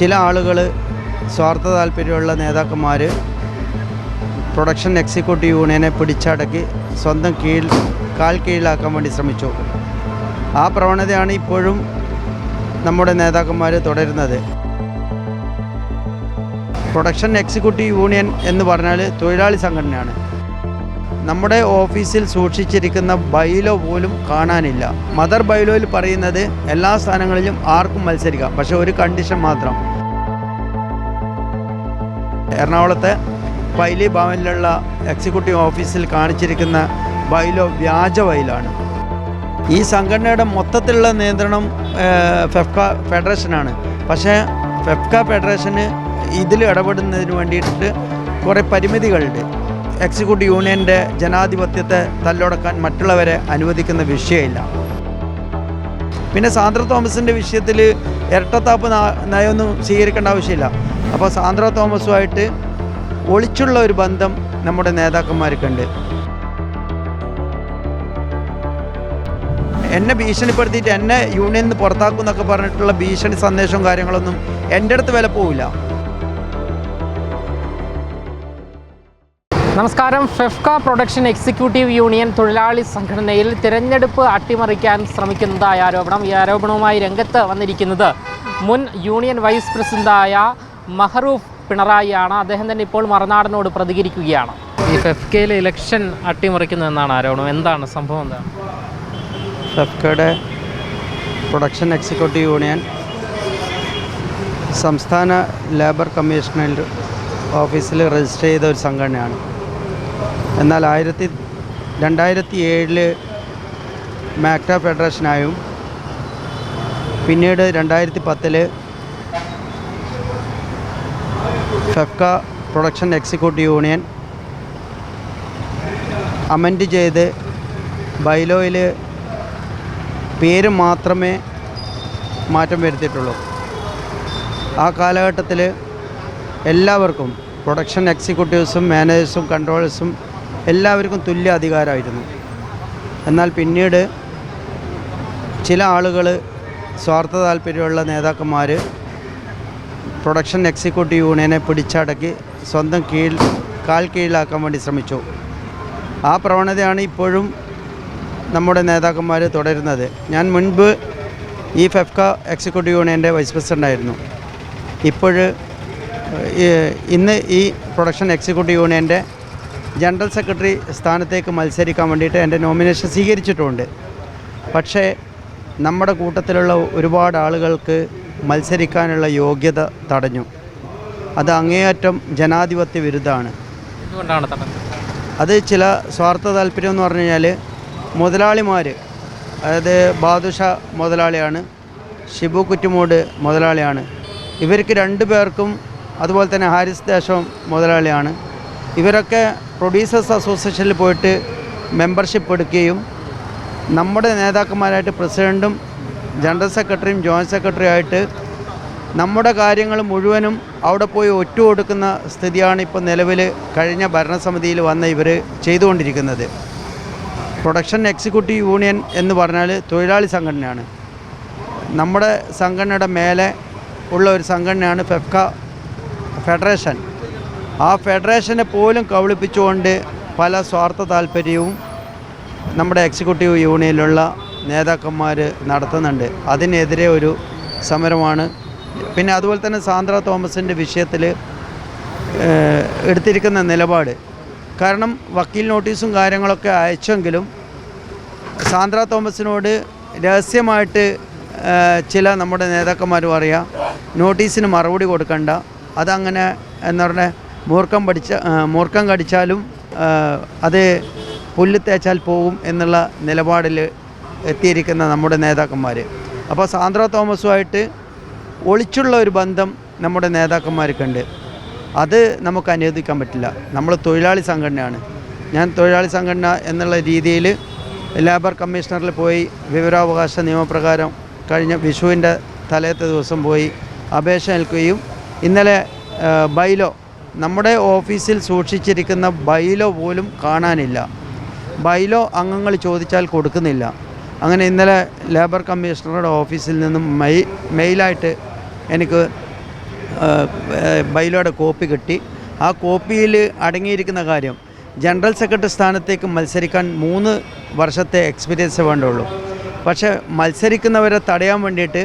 ചില ആളുകൾ സ്വാർത്ഥ താല്പര്യമുള്ള നേതാക്കന്മാർ പ്രൊഡക്ഷൻ എക്സിക്യൂട്ടീവ് യൂണിയനെ പിടിച്ചടക്കി സ്വന്തം കീഴിൽ കാൽ കീഴിലാക്കാൻ വേണ്ടി ശ്രമിച്ചു. ആ പ്രവണതയാണ് ഇപ്പോഴും നമ്മുടെ നേതാക്കന്മാർ തുടരുന്നത്. പ്രൊഡക്ഷൻ എക്സിക്യൂട്ടീവ് യൂണിയൻ എന്ന് പറഞ്ഞാൽ തൊഴിലാളി സംഘടനയാണ്. നമ്മുടെ ഓഫീസിൽ സൂക്ഷിച്ചിരിക്കുന്ന ബൈലോ പോലും കാണാനില്ല. മദർ ബൈലോയിൽ പറയുന്നത് എല്ലാ സ്ഥാനങ്ങളിലും ആർക്കും മത്സരിക്കാം. പക്ഷേ ഒരു കണ്ടീഷൻ മാത്രം. എറണാകുളത്തെ പൈലി ഭവനിലുള്ള എക്സിക്യൂട്ടീവ് ഓഫീസിൽ കാണിച്ചിരിക്കുന്ന ബൈലോ വ്യാജ ബൈലാണ് ഈ സംഘടനയുടെ മൊത്തത്തിലുള്ള നിയന്ത്രണം ഫെഫ്ക ഫെഡറേഷനാണ്. പക്ഷേ ഫെഫ്ക ഫെഡറേഷന് ഇതിൽ ഇടപെടുന്നതിന് വേണ്ടിയിട്ട് കുറേ പരിമിതികളുണ്ട്. എക്സിക്യൂട്ടീവ് യൂണിയന്റെ ജനാധിപത്യത്തെ തല്ലൊടക്കാൻ മറ്റുള്ളവരെ അനുവദിക്കുന്ന വിഷയമില്ല. പിന്നെ സാന്ദ്ര തോമസിന്റെ വിഷയത്തിൽ ഇരട്ടത്താപ്പ് നയമൊന്നും സ്വീകരിക്കേണ്ട ആവശ്യമില്ല. അപ്പോൾ സാന്ദ്ര തോമസുമായിട്ട് ഒളിച്ചുള്ള ഒരു ബന്ധം നമ്മുടെ നേതാക്കന്മാർക്കുണ്ട്. എന്നെ ഭീഷണിപ്പെടുത്തിയിട്ട് എന്നെ യൂണിയനിൽ നിന്ന് പുറത്താക്കും എന്നൊക്കെ പറഞ്ഞിട്ടുള്ള ഭീഷണി സന്ദേശവും കാര്യങ്ങളൊന്നും എന്റെ അടുത്ത് വില പോവില്ല. നമസ്കാരം. ഫെഫ്ക പ്രൊഡക്ഷൻ എക്സിക്യൂട്ടീവ് യൂണിയൻ തൊഴിലാളി സംഘടനയിൽ തിരഞ്ഞെടുപ്പ് അട്ടിമറിക്കാൻ ശ്രമിക്കുന്നതായ ആരോപണം. ഈ ആരോപണവുമായി രംഗത്ത് വന്നിരിക്കുന്നത് മുൻ യൂണിയൻ വൈസ് പ്രസിഡന്റായ മഹറൂഫ് പിണറായിയാണ്. അദ്ദേഹം തന്നെ ഇപ്പോൾ മറുനാടനോട് പ്രതികരിക്കുകയാണ്. ഈ ഫെഫ്കയിലെ ഇലക്ഷൻ അട്ടിമറിക്കുന്നു എന്നാണ് ആരോപണം. എന്താണ് സംഭവം എന്താണ്? ഫെഫ്കയുടെ പ്രൊഡക്ഷൻ എക്സിക്യൂട്ടീവ് യൂണിയൻ സംസ്ഥാന ലേബർ കമ്മീഷനിൽ ഓഫീസിൽ രജിസ്റ്റർ ചെയ്ത ഒരു സംഘടനയാണ്. എന്നാൽ ആയിരത്തി രണ്ടായിരത്തി ഏഴിൽ മാക്ട ഫെഡറേഷനായും പിന്നീട് രണ്ടായിരത്തി പത്തിൽ FEFKA production executive union. Amend ചെയ്ത് ബൈലോയിൽ പേര് മാത്രമേ മാറ്റം വരുത്തിയിട്ടുള്ളൂ. ആ കാലഘട്ടത്തിൽ എല്ലാവർക്കും പ്രൊഡക്ഷൻ എക്സിക്യൂട്ടീവ്സും മാനേജേഴ്സും കൺട്രോളേഴ്സും എല്ലാവർക്കും തുല്യ അധികാരമായിരുന്നു. എന്നാൽ പിന്നീട് ചില ആളുകൾ സ്വാർത്ഥ താല്പര്യമുള്ള നേതാക്കന്മാർ പ്രൊഡക്ഷൻ എക്സിക്യൂട്ടീവ് യൂണിയനെ പിടിച്ചടക്കി സ്വന്തം കീഴിൽ കാൽ കീഴിലാക്കാൻ വേണ്ടി ശ്രമിച്ചു. ആ പ്രവണതയാണ് ഇപ്പോഴും നമ്മുടെ നേതാക്കന്മാർ തുടരുന്നത്. ഞാൻ മുൻപ് ഈ ഫെഫ്ക എക്സിക്യൂട്ടീവ് യൂണിയന്റെ വൈസ് പ്രസിഡന്റായിരുന്നു ഇപ്പോൾ ഇന്ന് ഈ പ്രൊഡക്ഷൻ എക്സിക്യൂട്ടീവ് യൂണിയന്റെ ജനറൽ സെക്രട്ടറി സ്ഥാനത്തേക്ക് മത്സരിക്കാൻ വേണ്ടിയിട്ട് എന്റെ നോമിനേഷൻ സ്വീകരിച്ചിട്ടുമുണ്ട് പക്ഷേ നമ്മുടെ കൂട്ടത്തിലുള്ള ഒരുപാട് ആളുകൾക്ക് മത്സരിക്കാനുള്ള യോഗ്യത തടഞ്ഞു. അത് അങ്ങേയറ്റം ജനാധിപത്യ വിരുദ്ധമാണ്. അത് ചില സ്വാർത്ഥ താല്പര്യം എന്ന് പറഞ്ഞു കഴിഞ്ഞാൽ മുതലാളിമാർ അതായത് ബാദുഷ മുതലാളിയാണ് ഷിബു കുറ്റുമൂട് മുതലാളിയാണ്. ഇവർക്ക് രണ്ടു പേർക്കും അതുപോലെ തന്നെ ഹാരിസ് ദേശം മുതലാളിയാണ്. ഇവരൊക്കെ പ്രൊഡ്യൂസേഴ്സ് അസോസിയേഷനിൽ പോയിട്ട് മെമ്പർഷിപ്പ് എടുക്കുകയും നമ്മുടെ നേതാക്കന്മാരായിട്ട് പ്രസിഡന്റും ജനറൽ സെക്രട്ടറിയും ജോയിന്റ് സെക്രട്ടറിയും ആയിട്ട് നമ്മുടെ കാര്യങ്ങൾ മുഴുവനും അവിടെ പോയി ഒറ്റ കൊടുക്കുന്ന സ്ഥിതിയാണ് ഇപ്പോൾ നിലവിൽ കഴിഞ്ഞ ഭരണസമിതിയിൽ വന്ന ഇവർ ചെയ്തുകൊണ്ടിരിക്കുന്നത്. പ്രൊഡക്ഷൻ എക്സിക്യൂട്ടീവ് യൂണിയൻ എന്ന് പറഞ്ഞാൽ തൊഴിലാളി സംഘടനയാണ്. നമ്മുടെ സംഘടനയുടെ മേലെ ഉള്ള ഒരു സംഘടനയാണ് ഫെഫ്ക ഫെഡറേഷൻ ആ ഫെഡറേഷനെ പോലും കബളിപ്പിച്ചുകൊണ്ട് പല സ്വാർത്ഥ താല്പര്യവും നമ്മുടെ എക്സിക്യൂട്ടീവ് യൂണിയനിലുള്ള നേതാക്കന്മാർ നടത്തുന്നുണ്ട്. അതിനെതിരെ ഒരു സമരമാണ്. പിന്നെ അതുപോലെ തന്നെ സാന്ദ്ര തോമസിന്റെ വിഷയത്തിൽ എടുത്തിരിക്കുന്ന നിലപാട്. കാരണം വക്കീൽ നോട്ടീസും കാര്യങ്ങളൊക്കെ അയച്ചെങ്കിലും സാന്ദ്ര തോമസിനോട് രഹസ്യമായിട്ട് ചില നമ്മുടെ നേതാക്കന്മാർ പറയാം നോട്ടീസിന് മറുപടി കൊടുക്കണ്ട. അതങ്ങനെ എന്ന് പറയുക മൂർക്കം പഠിച്ച മൂർഖം കടിച്ചാലും അത് പുല്ല് തേച്ചാൽ പോകും എന്നുള്ള നിലപാടിൽ എത്തിയിരിക്കുന്ന നമ്മുടെ നേതാക്കന്മാർ അപ്പോൾ സാന്ദ്ര തോമസുമായിട്ട് ഒളിച്ചുള്ള ഒരു ബന്ധം നമ്മുടെ നേതാക്കന്മാർക്കുണ്ട്. അത് നമുക്ക് അനുവദിക്കാൻ പറ്റില്ല. നമ്മൾ തൊഴിലാളി സംഘടനയാണ്. ഞാൻ തൊഴിലാളി സംഘടന എന്നുള്ള രീതിയിൽ ലേബർ കമ്മീഷണറിൽ പോയി വിവരാവകാശ നിയമപ്രകാരം കഴിഞ്ഞ വിഷുവിന്റെ തലേത്തെ ദിവസം പോയി അപേക്ഷ നൽകുകയും ഇന്നലെ ബൈലോ നമ്മുടെ ഓഫീസിൽ സൂക്ഷിച്ചിരിക്കുന്ന ബൈലോ പോലും കാണാനില്ല. ബൈലോ അംഗങ്ങൾ ചോദിച്ചാൽ കൊടുക്കുന്നില്ല. അങ്ങനെ ഇന്നലെ ലേബർ കമ്മീഷണറുടെ ഓഫീസിൽ നിന്നും മെയ് മെയിലായിട്ട് എനിക്ക് ബൈലോയുടെ കോപ്പി കിട്ടി. ആ കോപ്പിയിൽ അടങ്ങിയിരിക്കുന്ന കാര്യം ജനറൽ സെക്രട്ടറി സ്ഥാനത്തേക്ക് മത്സരിക്കാൻ മൂന്ന് വർഷത്തെ എക്സ്പീരിയൻസ് വേണ്ടുള്ളൂ. പക്ഷേ മത്സരിക്കുന്നവരെ തടയാൻ വേണ്ടിയിട്ട്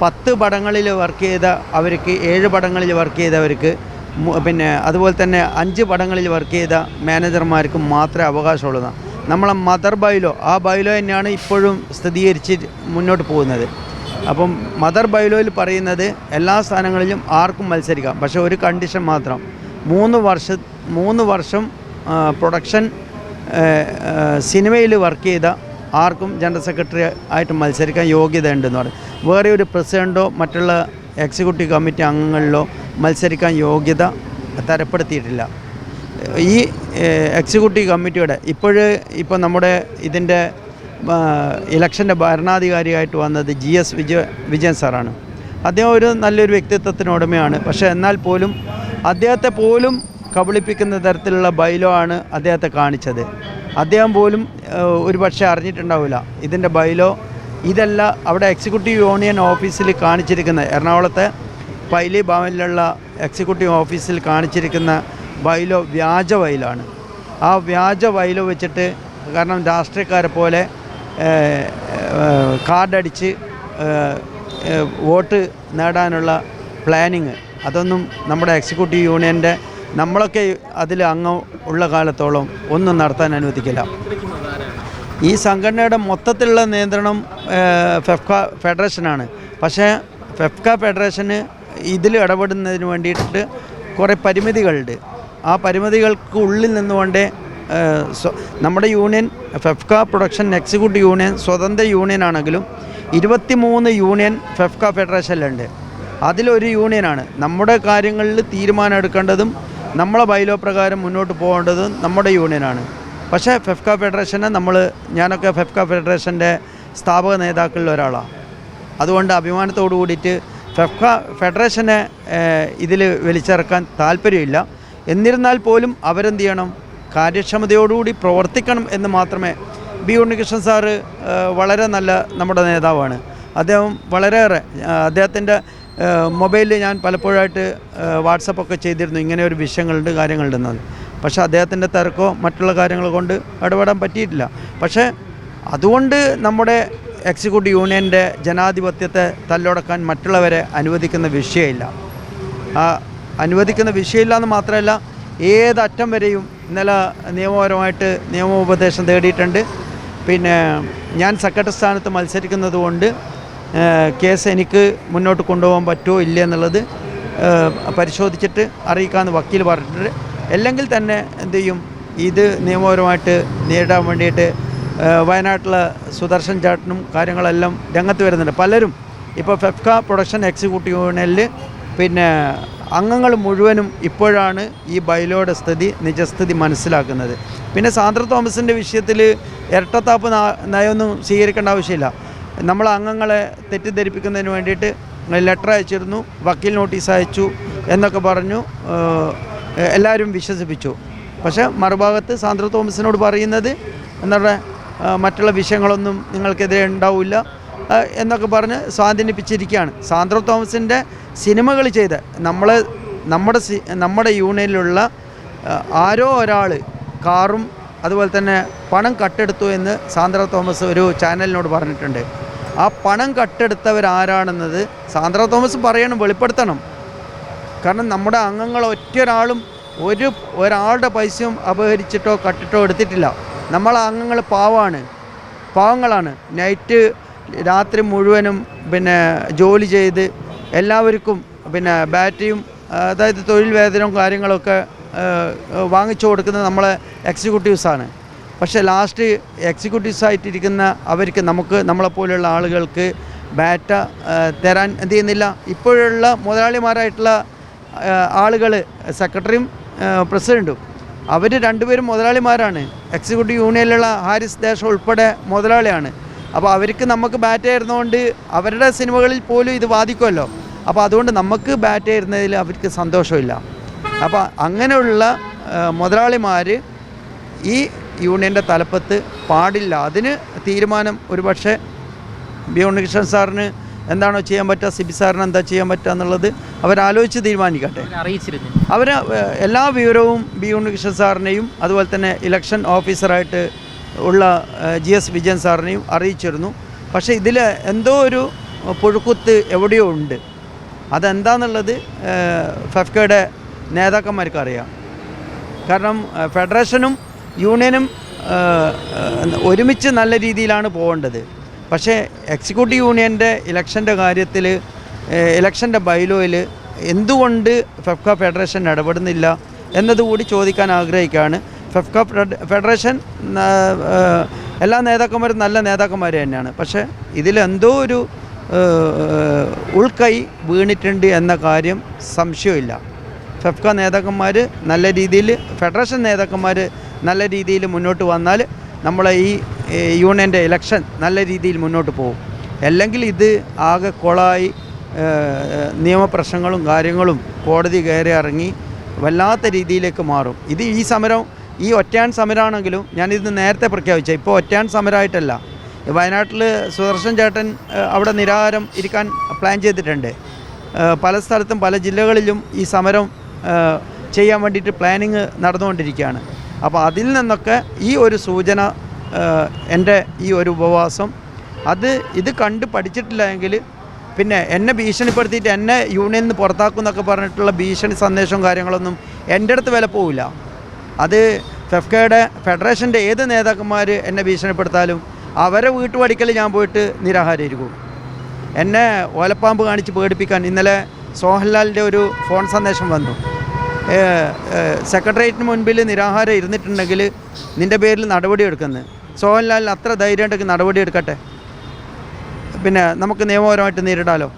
പത്ത് പടങ്ങളിൽ വർക്ക് ചെയ്ത അവർക്ക് ഏഴ് പടങ്ങളിൽ വർക്ക് ചെയ്തവർക്ക് പിന്നെ അതുപോലെ തന്നെ അഞ്ച് പടങ്ങളിൽ വർക്ക് ചെയ്ത മാനേജർമാർക്ക് മാത്രമേ അവകാശമുള്ളൂ നമ്മളെ മദർ ബൈലോ ആ ബൈലോ തന്നെയാണ് ഇപ്പോഴും സ്ഥിരീകരിച്ച് മുന്നോട്ട് പോകുന്നത്. അപ്പം മദർ ബൈലോയിൽ പറയുന്നത് എല്ലാ സ്ഥാനങ്ങളിലും ആർക്കും മത്സരിക്കാം. പക്ഷേ ഒരു കണ്ടീഷൻ മാത്രം. മൂന്ന് വർഷ മൂന്ന് വർഷം പ്രൊഡക്ഷൻ സിനിമയിൽ വർക്ക് ചെയ്ത ആർക്കും ജനറൽ സെക്രട്ടറി ആയിട്ട് മത്സരിക്കാൻ യോഗ്യത ഉണ്ടെന്ന് പറയും. വേറെ ഒരു പ്രസിഡന്റോ മറ്റുള്ള എക്സിക്യൂട്ടീവ് കമ്മിറ്റി അംഗങ്ങളിലോ മത്സരിക്കാൻ യോഗ്യത തരപ്പെടുത്തിയിട്ടില്ല. ഈ എക്സിക്യൂട്ടീവ് കമ്മിറ്റിയുടെ ഇപ്പോഴ് ഇപ്പോൾ നമ്മുടെ ഇതിന്റെ ഇലക്ഷന്റെ ഭരണാധികാരിയായിട്ട് വന്നത് ജി എസ് വിജയ വിജയൻ സാറാണ്. അദ്ദേഹം ഒരു നല്ലൊരു വ്യക്തിത്വത്തിന് ഉടമയാണ്. പക്ഷേ എന്നാൽ പോലും അദ്ദേഹത്തെ പോലും കബളിപ്പിക്കുന്ന തരത്തിലുള്ള ബൈലോ ആണ് അദ്ദേഹത്തെ കാണിച്ചത്. അദ്ദേഹം പോലും ഒരു പക്ഷേ അറിഞ്ഞിട്ടുണ്ടാവില്ല. ഇതിന്റെ ബൈലോ ഇതല്ല അവിടെ എക്സിക്യൂട്ടീവ് യൂണിയൻ ഓഫീസിൽ കാണിച്ചിരിക്കുന്ന എറണാകുളത്തെ പൈലി ഭവനിലുള്ള എക്സിക്യൂട്ടീവ് ഓഫീസിൽ കാണിച്ചിരിക്കുന്ന ബൈലോ വ്യാജ വയലാണ്. ആ വ്യാജ വയലോ വെച്ചിട്ട് കാരണം രാഷ്ട്രീയക്കാരെ പോലെ കാർഡടിച്ച് വോട്ട് നേടാനുള്ള പ്ലാനിങ്. അതൊന്നും നമ്മുടെ എക്സിക്യൂട്ടീവ് യൂണിയന്റെ നമ്മളൊക്കെ അതിൽ അംഗം ഉള്ള കാലത്തോളം ഒന്നും നടത്താൻ അനുവദിക്കില്ല. ഈ സംഘടനയുടെ മൊത്തത്തിലുള്ള നിയന്ത്രണം ഫെഫ്ക ഫെഡറേഷനാണ്. പക്ഷേ ഫെഫ്ക ഫെഡറേഷന് ഇതിൽ ഇടപെടുന്നതിന് വേണ്ടിയിട്ട് കുറേ പരിമിതികളുണ്ട്. ആ പരിമിതികൾക്ക് ഉള്ളിൽ നിന്നുകൊണ്ട് നമ്മുടെ union FEFKA production executive union സ്വതന്ത്ര യൂണിയൻ ആണെങ്കിലും ഇരുപത്തിമൂന്ന് യൂണിയൻ ഫെഫ്ക ഫെഡറേഷനിലുണ്ട്. അതിലൊരു യൂണിയനാണ്. നമ്മുടെ കാര്യങ്ങളിൽ തീരുമാനം എടുക്കേണ്ടതും നമ്മളെ ബൈലോ പ്രകാരം മുന്നോട്ട് പോകേണ്ടതും നമ്മുടെ യൂണിയനാണ്. പക്ഷേ ഫെഫ്ക ഫെഡറേഷനെ നമ്മൾ ഞാനൊക്കെ ഫെഫ്ക ഫെഡറേഷന്റെ സ്ഥാപക നേതാക്കളിൽ ഒരാളാണ്. അതുകൊണ്ട് അഭിമാനത്തോടു കൂടിയിട്ട് ഫെഫ്ക ഫെഡറേഷനെ ഇതിൽ വലിച്ചിറക്കാൻ താല്പര്യമില്ല. എന്നിരുന്നാൽ പോലും അവരെന്ത് ചെയ്യണം കാര്യക്ഷമതയോടുകൂടി പ്രവർത്തിക്കണം എന്ന് മാത്രമേ ബി ഉണ്ണികൃഷ്ണൻ സാറ് വളരെ നല്ല നമ്മുടെ നേതാവാണ്. അദ്ദേഹം വളരെയേറെ അദ്ദേഹത്തിന്റെ മൊബൈലിൽ ഞാൻ പലപ്പോഴായിട്ട് വാട്സപ്പൊക്കെ ചെയ്തിരുന്നു. ഇങ്ങനെ ഒരു വിഷയങ്ങളുണ്ട് കാര്യങ്ങളുണ്ടെന്നത് പക്ഷേ അദ്ദേഹത്തിന്റെ തിരക്കോ മറ്റുള്ള കാര്യങ്ങൾ കൊണ്ട് ഇടപെടാൻ പറ്റിയിട്ടില്ല. പക്ഷേ അതുകൊണ്ട് നമ്മുടെ എക്സിക്യൂട്ടീവ് യൂണിയന്റെ ജനാധിപത്യത്തെ തല്ലുടക്കാൻ മറ്റുള്ളവരെ അനുവദിക്കുന്ന വിഷയമില്ല. അനുവദിക്കുന്ന വിഷയമില്ല എന്ന് മാത്രമല്ല ഏതറ്റം വരെയും ഇന്നലെ നിയമപരമായിട്ട് നിയമോപദേശം തേടിയിട്ടുണ്ട്. പിന്നെ ഞാൻ സെക്രട്ടറി സ്ഥാനത്ത് മത്സരിക്കുന്നത് കൊണ്ട് കേസ് എനിക്ക് മുന്നോട്ട് കൊണ്ടുപോകാൻ പറ്റുമോ ഇല്ല എന്നുള്ളത് പരിശോധിച്ചിട്ട് അറിയിക്കാമെന്ന് വക്കീൽ പറഞ്ഞിട്ടുണ്ട്. അല്ലെങ്കിൽ തന്നെ എന്ത് ചെയ്യും? ഇത് നിയമപരമായിട്ട് നേരിടാൻ വേണ്ടിയിട്ട് വയനാട്ടിലെ സുദർശൻ ചാട്ടനും കാര്യങ്ങളെല്ലാം രംഗത്ത് വരുന്നുണ്ട്. പലരും ഇപ്പോൾ ഫെഫ്ക പ്രൊഡക്ഷൻ എക്സിക്യൂട്ടീവ് യൂണിയനിൽ പിന്നെ അംഗങ്ങൾ മുഴുവനും ഇപ്പോഴാണ് ഈ ബൈലോയുടെ സ്ഥിതി നിജസ്ഥിതി മനസ്സിലാക്കുന്നത്. പിന്നെ സാന്ദ്ര തോമസിന്റെ വിഷയത്തിൽ ഇരട്ടത്താപ്പ് നയമൊന്നും സ്വീകരിക്കേണ്ട ആവശ്യമില്ല. നമ്മൾ അംഗങ്ങളെ തെറ്റിദ്ധരിപ്പിക്കുന്നതിന് വേണ്ടിയിട്ട് ലെറ്റർ അയച്ചിരുന്നു വക്കീൽ നോട്ടീസ് അയച്ചു എന്നൊക്കെ പറഞ്ഞു എല്ലാവരും വിശ്വസിപ്പിച്ചു. പക്ഷേ മറുഭാഗത്ത് സാന്ദ്ര തോമസിനോട് പറയുന്നത് എന്നുള്ള മറ്റുള്ള വിഷയങ്ങളൊന്നും നിങ്ങൾക്കെതിരെ ഉണ്ടാവില്ല. എന്നൊക്കെ പറഞ്ഞ് സ്വാധീനിപ്പിച്ചിരിക്കുകയാണ്. സാന്ദ്ര തോമസിന്റെ സിനിമകൾ ചെയ്ത് നമ്മൾ നമ്മുടെ നമ്മുടെ യൂണിയനിലുള്ള ആരോ ഒരാൾ കാറും അതുപോലെ തന്നെ പണം കട്ടെടുത്തു എന്ന് സാന്ദ്ര തോമസ് ഒരു ചാനലിനോട് പറഞ്ഞിട്ടുണ്ട്. ആ പണം കട്ടെടുത്തവരാരാണെന്നത് സാന്ദ്ര തോമസ് പറയണം വെളിപ്പെടുത്തണം. കാരണം നമ്മുടെ അംഗങ്ങൾ ഒറ്റൊരാളും ഒരു ഒരാളുടെ പൈസയും അപഹരിച്ചിട്ടോ കട്ടിട്ടോ എടുത്തിട്ടില്ല. നമ്മളെ അംഗങ്ങൾ പാവമാണ് പാവങ്ങളാണ്. നൈറ്റ് രാത്രി മുഴുവനും പിന്നെ ജോലി ചെയ്ത് എല്ലാവർക്കും പിന്നെ ബാറ്ററിയും അതായത് തൊഴിൽ വേതനവും കാര്യങ്ങളൊക്കെ വാങ്ങിച്ചു കൊടുക്കുന്നത് നമ്മളെ എക്സിക്യൂട്ടീവ്സാണ് പക്ഷേ ലാസ്റ്റ് എക്സിക്യൂട്ടീവ്സ് ആയിട്ടിരിക്കുന്ന അവർക്ക് നമുക്ക് നമ്മളെപ്പോലെയുള്ള ആളുകൾക്ക് ബാറ്റ തരാൻ എന്ത് ചെയ്യുന്നില്ല. ഇപ്പോഴുള്ള മുതലാളിമാരായിട്ടുള്ള ആളുകൾ സെക്രട്ടറിയും പ്രസിഡന്റും അവർ രണ്ടുപേരും മുതലാളിമാരാണ്. എക്സിക്യൂട്ടീവ് യൂണിയനിലുള്ള ഹാരിസ് ദേശം ഉൾപ്പെടെ മുതലാളിയാണ്. അപ്പോൾ അവർക്ക് നമുക്ക് ബാറ്റ് ആയിരുന്നുകൊണ്ട് അവരുടെ സിനിമകളിൽ പോലും ഇത് ബാധിക്കുമല്ലോ അപ്പോൾ അതുകൊണ്ട് നമുക്ക് ബാറ്റ് ആയിരുന്നതിൽ അവർക്ക് സന്തോഷമില്ല. അപ്പോൾ അങ്ങനെയുള്ള മുതലാളിമാർ ഈ യൂണിയന്റെ തലപ്പത്ത് പാടില്ല. അതിന് തീരുമാനം ഒരുപക്ഷെ ബി ഉണ്ണികൃഷ്ണൻ സാറിന് എന്താണോ ചെയ്യാൻ പറ്റുക സിബി സാറിന് എന്താ ചെയ്യാൻ പറ്റുക എന്നുള്ളത് അവരാലോചിച്ച് തീരുമാനിക്കട്ടെ. അറിയിച്ചിരുന്നു. അവർ എല്ലാ വിവരവും ബി ഉണ്ണികൃഷ്ണൻ സാറിനെയും അതുപോലെ തന്നെ ഇലക്ഷൻ ഓഫീസറായിട്ട് ഉള്ള ജി എസ് വിജയൻ സാറിനെയും അറിയിച്ചിരുന്നു. പക്ഷേ ഇതിൽ എന്തോ ഒരു പുഴുക്കുത്ത് എവിടെയോ ഉണ്ട്. അതെന്താന്നുള്ളത് ഫെഫ്കയുടെ നേതാക്കന്മാർക്ക് അറിയാം കാരണം ഫെഡറേഷനും യൂണിയനും ഒരുമിച്ച് നല്ല രീതിയിലാണ് പോകേണ്ടത്. പക്ഷേ എക്സിക്യൂട്ടീവ് യൂണിയന്റെ ഇലക്ഷന്റെ കാര്യത്തിൽ ഇലക്ഷന്റെ ബൈലോയിൽ എന്തുകൊണ്ട് ഫെഫ്ക ഫെഡറേഷൻ ഇടപെടുന്നില്ല എന്നതുകൂടി ചോദിക്കാൻ ആഗ്രഹിക്കുകയാണ്. ഫെഫ്ക ഫെഡറേഷൻ എല്ലാ നേതാക്കന്മാരും നല്ല നേതാക്കന്മാർ തന്നെയാണ്. പക്ഷേ ഇതിലെന്തോ ഒരു ഉൾക്കൈ വീണിട്ടുണ്ട് എന്ന കാര്യം സംശയമില്ല. ഫെഫ്ക നേതാക്കന്മാർ നല്ല രീതിയിൽ ഫെഡറേഷൻ നേതാക്കന്മാർ നല്ല രീതിയിൽ മുന്നോട്ട് വന്നാൽ നമ്മളെ ഈ യൂണിയന്റെ ഇലക്ഷൻ നല്ല രീതിയിൽ മുന്നോട്ട് പോകും. അല്ലെങ്കിൽ ഇത് ആകെ കൊളായി നിയമപ്രശ്നങ്ങളും കാര്യങ്ങളും കോടതി കയറി ഇറങ്ങി വല്ലാത്ത രീതിയിലേക്ക് മാറും. ഇത് ഈ സമരം ഈ ഒറ്റയാൻ സമരമാണെങ്കിലും ഞാനിത് നേരത്തെ പ്രഖ്യാപിച്ച. ഇപ്പോൾ ഒറ്റയാൻ സമരമായിട്ടല്ല വയനാട്ടിൽ സുദർശൻ ചേട്ടൻ അവിടെ നിരാഹാരം ഇരിക്കാൻ പ്ലാൻ ചെയ്തിട്ടുണ്ട്. പല സ്ഥലത്തും പല ജില്ലകളിലും ഈ സമരം ചെയ്യാൻ വേണ്ടിയിട്ട് പ്ലാനിങ് നടന്നുകൊണ്ടിരിക്കുകയാണ്. അപ്പോൾ അതിൽ നിന്നൊക്കെ ഈ ഒരു സൂചന എന്റെ ഈ ഒരു ഉപവാസം അത് ഇത് കണ്ട് പഠിച്ചിട്ടില്ല എങ്കിൽ പിന്നെ എന്നെ ഭീഷണിപ്പെടുത്തിയിട്ട് എന്നെ യൂണിയനിൽ നിന്ന് പുറത്താക്കും എന്നൊക്കെ പറഞ്ഞിട്ടുള്ള ഭീഷണി സന്ദേശവും കാര്യങ്ങളൊന്നും എന്റെ അടുത്ത് വില പോവില്ല. അത് ഫെഫ്കയുടെ ഫെഡറേഷന്റെ ഏത് നേതാക്കന്മാർ എന്നെ ഭീഷണിപ്പെടുത്താലും അവരെ വീട്ടുപടിക്കൽ ഞാൻ പോയിട്ട് നിരാഹാരമായിരിക്കും. എന്നെ ഓലപ്പാമ്പ് കാണിച്ച് പേടിപ്പിക്കാൻ ഇന്നലെ സോഹൻലാലിന്റെ ഒരു ഫോൺ സന്ദേശം വന്നു. സെക്രട്ടേറിയറ്റിന് മുൻപിൽ നിരാഹാരം ഇരുന്നിട്ടുണ്ടെങ്കിൽ നിന്റെ പേരിൽ നടപടി എടുക്കുന്നത് സോഹൻലാലിന് അത്ര ധൈര്യം ഉണ്ടെങ്കിൽ നടപടി എടുക്കട്ടെ. പിന്നെ നമുക്ക് നിയമപരമായിട്ട് നേരിടാലോ.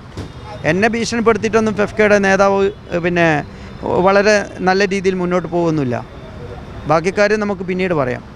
എന്നെ ഭീഷണിപ്പെടുത്തിയിട്ടൊന്നും ഫെഫ്കയുടെ നേതാവ് പിന്നെ വളരെ നല്ല രീതിയിൽ മുന്നോട്ട് പോകുന്നില്ല. ബാക്കി കാര്യം നമുക്ക് പിന്നീട് പറയാം.